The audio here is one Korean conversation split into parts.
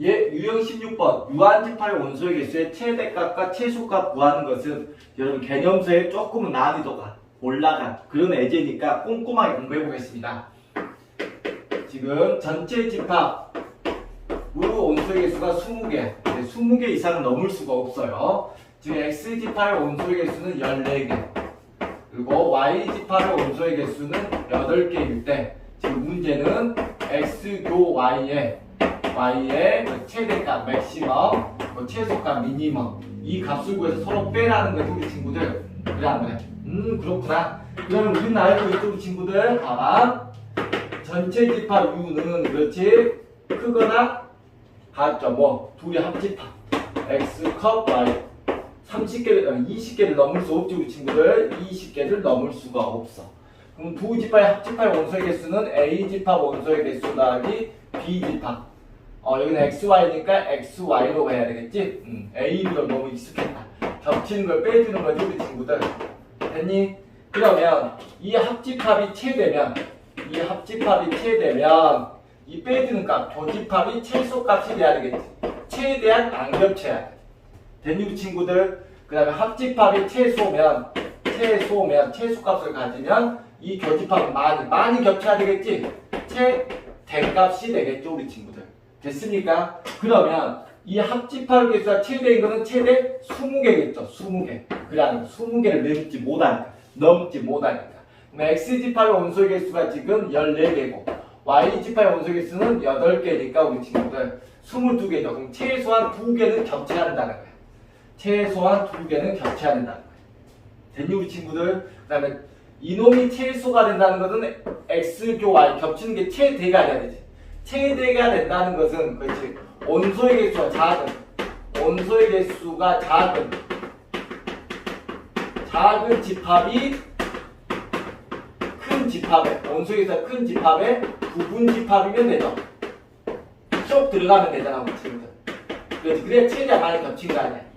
예, 유형 16번 유한지파의 원소의 개수의 최대값과 최소값 구하는 것은 여러분 개념서에 조금은 난이도가 올라간 그런 애제니까 꼼꼼하게 공부해 보겠습니다. 지금 전체 집합 우 원소의 개수가 20개, 20개 이상은 넘을 수가 없어요. 지금 X 지파의 원소의 개수는 14개, 그리고 Y 지파의 원소의 개수는 8개일 때 지금 문제는 X 교 Y의 y의 그 최대값 맥시멈, 그 최소값 미니멈 이 값을 구해서 서로 빼라는 거지 우리 친구들. 그래 안 그래? 음 그렇구나. 그러면 우리는 알고 있죠 우리 친구들? 봐봐. 전체 집합 u는 그렇지? 크거나 같죠 뭐. 둘이 합집합. x 컵 y 30개를 20개를 넘을 수 없지 우리 친구들 20개를 넘을 수가 없어 그럼 두 집합의 합집합의 원소의 개수는 a 집합 원소의 개수 더하기 b 집합 어, 여기는 XY니까 XY로 해야 되겠지? 음, A, B로 너무 익숙했다. 겹치는 걸 빼주는 거지, 우리 친구들. 됐니? 그러면 이 합집합이 최대면, 이 합집합이 최대면, 이 빼주는 값, 교집합이 최소값이 돼야 되겠지. 최대한 안 겹쳐야 돼. 됐니, 우리 친구들? 그 다음에 합집합이 최소면, 최소면, 최소값을 가지면 이 교집합은 많이, 많이 겹쳐야 되겠지? 최 대값이 되겠죠, 우리 친구들. 됐습니까? 그러면 이 합집합 개수가 최대인 거는 최대 20개겠죠. 20개. 그냥 20개를 넘지 못하니까. 넘지 못하니까. X집합의 원소의 개수가 지금 14개고 Y집합의 원소의 개수는 8개니까 우리 친구들 22개죠. 그럼 최소한 2개는 겹쳐야 한다는 거야. 최소한 2개는 겹쳐야 된다는 거야. 됐니 우리 친구들? 그 다음에 이놈이 최소가 된다는 것은 X교 Y 겹치는 게 최대가 돼야 되지. 최대가 된다는 것은 그렇지 온소의 개수가 작은 온소의 개수가 작은 작은 집합이 큰 집합에 개수가 큰 집합에 부분 집합이면 되죠 쭉 들어가면 되잖아 그렇지 그래야 최대한 많이 겹친 거 아니야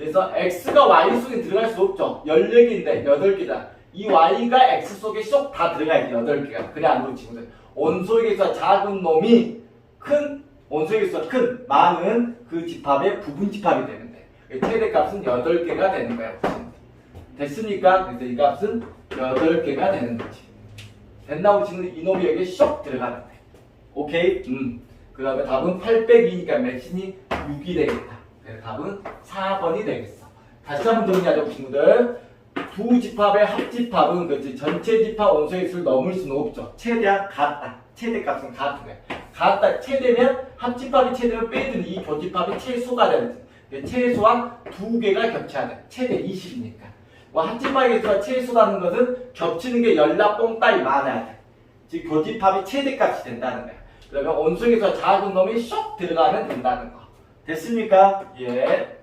그래서 x가 y 속에 들어갈 수 없죠. 14개인데 8개다. 이 y가 x 속에 쏙 다 들어가야지 8개가. 그래 안 온소의 개수가 작은 놈이 큰 개수가 큰 많은 그 집합의 부분 집합이 되는데. 최대값은 8개가 되는 거야 됐습니까? 그래서 이 값은 8개가 되는 거지. 우리 친구들 이놈이 여기에 쏙 들어가는 데. 오케이? 음. 그 다음에 답은 802니까 맥신이 6이 되겠다 그래서 답은 4번이 되겠어 다시 한번 정리하자 친구들 두 집합의 합집합은 그렇지 전체 집합 원소의 수를 넘을 수는 없죠. 최대한 같다. 최대값은 같은 거야. 같다. 최대면 합집합이 최대면 빼주는 이 교집합이 최소가 되는 거지. 최소한 두 개가 겹쳐야 돼. 최대 20이니까. 뭐 합집합의 개수가 최소라는 것은 겹치는 게 연락 뽕따이 많아야 돼. 즉 교집합이 최대값이 된다는 거야. 그러면 개수가 작은 놈이 쏙 들어가면 된다는 거. 됐습니까? 예.